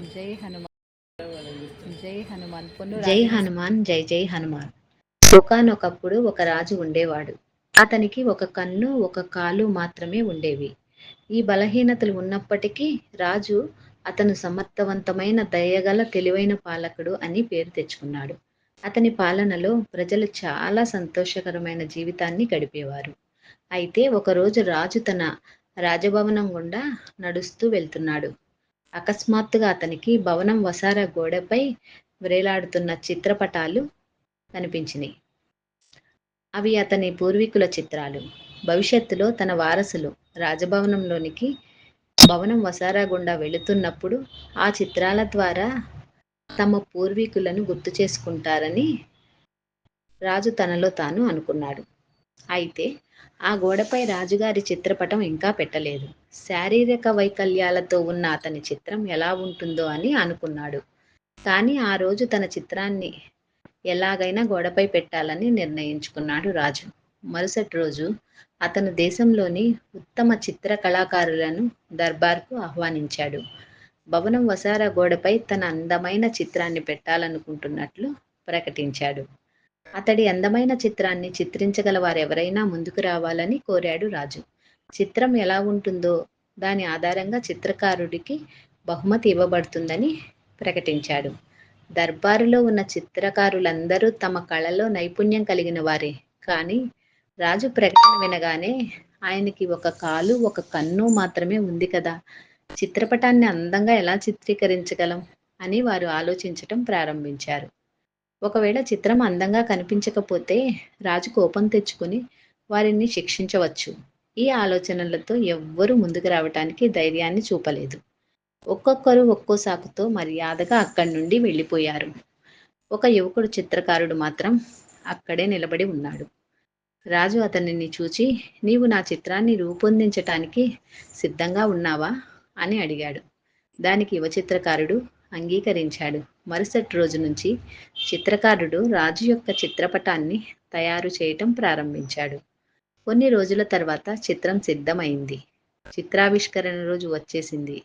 జై హనుమాన్. జై హనుమాన్. పొన్ను జై హనుమాన్ జై జై హనుమాన్. ఒకానొకప్పుడు ఒక రాజు ఉండేవాడు. అతనికి ఒక కన్ను ఒక కాలు మాత్రమే ఉండేవి. ఈ బలహీనతలు ఉన్నప్పటికీ రాజు అతను సమర్థవంతమైన దయగల తెలివైన పాలకుడు అని పేరు తెచ్చుకున్నాడు. అతని పాలనలో ప్రజలు చాలా సంతోషకరమైన జీవితాన్ని గడిపేవారు. అయితే ఒకరోజు రాజు తన రాజభవనం గుండా నడుస్తూ వెళ్తున్నాడు. అకస్మాత్తుగా అతనికి భవనం వసారా గోడపై వ్రేలాడుతున్న చిత్రపటాలు కనిపించినాయి. అవి అతని పూర్వీకుల చిత్రాలు. భవిష్యత్తులో తన వారసులు రాజభవనంలోనికి భవనం వసారా గుండా వెళుతున్నప్పుడు ఆ చిత్రాల ద్వారా తమ పూర్వీకులను గుర్తు చేసుకుంటారని రాజు తనలో తాను అనుకున్నాడు. అయితే ఆ గోడపై రాజుగారి చిత్రపటం ఇంకా పెట్టలేదు. శారీరక వైకల్యాలతో ఉన్న అతని చిత్రం ఎలా ఉంటుందో అని అనుకున్నాడు. కానీ ఆ రోజు తన చిత్రాన్ని ఎలాగైనా గోడపై పెట్టాలని నిర్ణయించుకున్నాడు రాజు. మరుసటి రోజు అతను దేశంలోని ఉత్తమ చిత్ర కళాకారులను దర్బార్కు ఆహ్వానించాడు. భవనం వసారా గోడపై తన అందమైన చిత్రాన్ని పెట్టాలనుకుంటున్నట్లు ప్రకటించాడు. అతడి అందమైన చిత్రాన్ని చిత్రించగల వారెవరైనా ముందుకు రావాలని కోరాడు రాజు. చిత్రం ఎలా ఉంటుందో దాని ఆధారంగా చిత్రకారుడికి బహుమతి ఇవ్వబడుతుందని ప్రకటించాడు. దర్బారులో ఉన్న చిత్రకారులందరూ తమ కళలో నైపుణ్యం కలిగిన వారే. కానీ రాజు ప్రకటన వినగానే ఆయనకి ఒక కాలు ఒక కన్ను మాత్రమే ఉంది కదా. చిత్రపటాన్ని అందంగా ఎలా చిత్రీకరించగలం అని వారు ఆలోచించటం ప్రారంభించారు. ఒకవేళ చిత్రం అందంగా కనిపించకపోతే రాజు కోపం తెచ్చుకుని వారిని శిక్షించవచ్చు. ఈ ఆలోచనలతో ఎవ్వరూ ముందుకు రావటానికి ధైర్యాన్ని చూపలేదు. ఒక్కొక్కరు ఒక్కో సాకుతో మర్యాదగా అక్కడి నుండి వెళ్ళిపోయారు. ఒక యువకుడు చిత్రకారుడు మాత్రం అక్కడే నిలబడి ఉన్నాడు. రాజు అతనిని చూచి నీవు నా చిత్రాన్ని రూపొందించటానికి సిద్ధంగా ఉన్నావా? అని అడిగాడు. దానికి యువ చిత్రకారుడు అంగీకరించాడు. మరుసటి రోజు నుంచి చిత్రకారుడు రాజు యొక్క చిత్రపటాన్ని తయారు చేయటం ప్రారంభించాడు. కొన్ని రోజుల తర్వాత చిత్రం సిద్ధమైంది. చిత్రావిష్కరణ రోజు వచ్చేసింది.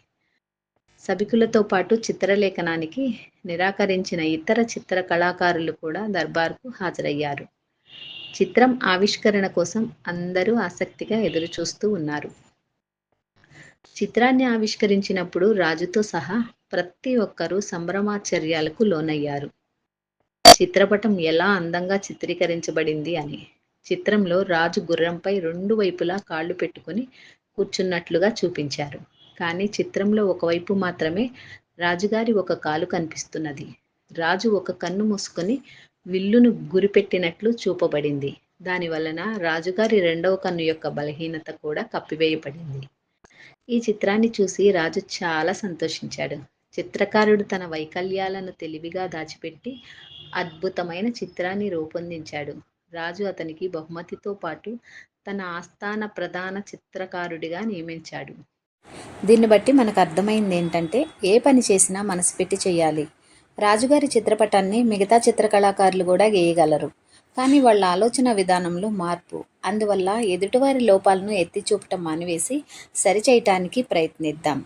సభికులతో పాటు చిత్రలేఖనానికి నిరాకరించిన ఇతర చిత్ర కళాకారులు కూడా దర్బార్కు హాజరయ్యారు. చిత్రం ఆవిష్కరణ కోసం అందరూ ఆసక్తిగా ఎదురుచూస్తూ ఉన్నారు. చిత్రాన్ని ఆవిష్కరించినప్పుడు రాజుతో సహా ప్రతి ఒక్కరూ సంభ్రమాచర్యాలకు లోనయ్యారు. చిత్రపటం ఎలా అందంగా చిత్రీకరించబడింది అని. చిత్రంలో రాజు గుర్రంపై రెండు వైపులా కాళ్ళు పెట్టుకుని కూర్చున్నట్లుగా చూపించారు. కానీ చిత్రంలో ఒకవైపు మాత్రమే రాజుగారి ఒక కాలు కనిపిస్తున్నది. రాజు ఒక కన్ను మూసుకొని విల్లును గురిపెట్టినట్లు చూపబడింది. దాని వలన రాజుగారి రెండవ కన్ను యొక్క బలహీనత కూడా కప్పివేయబడింది. ఈ చిత్రాన్ని చూసి రాజు చాలా సంతోషించాడు. చిత్రకారుడు తన వైకల్యాలను తెలివిగా దాచిపెట్టి అద్భుతమైన చిత్రాన్ని రూపొందించాడు. రాజు అతనికి బహుమతితో పాటు తన ఆస్థాన ప్రధాన చిత్రకారుడిగా నియమించాడు. దీన్ని బట్టి మనకు అర్థమైంది ఏంటంటే ఏ పని చేసినా మనసు పెట్టి చేయాలి. రాజుగారి చిత్రపటాన్ని మిగతా చిత్రకళాకారులు కూడా గేయగలరు. కానీ వాళ్ళ ఆలోచన విధానంలో మార్పు. అందువల్ల ఎదుటివారి లోపాలను ఎత్తి చూపటం మానివేసి సరిచేయటానికి ప్రయత్నిద్దాం.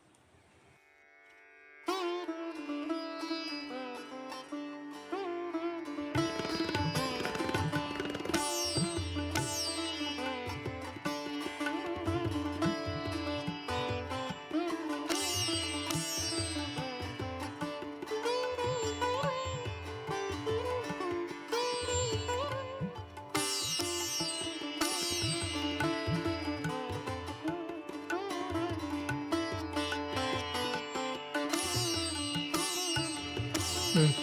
Mm-hmm.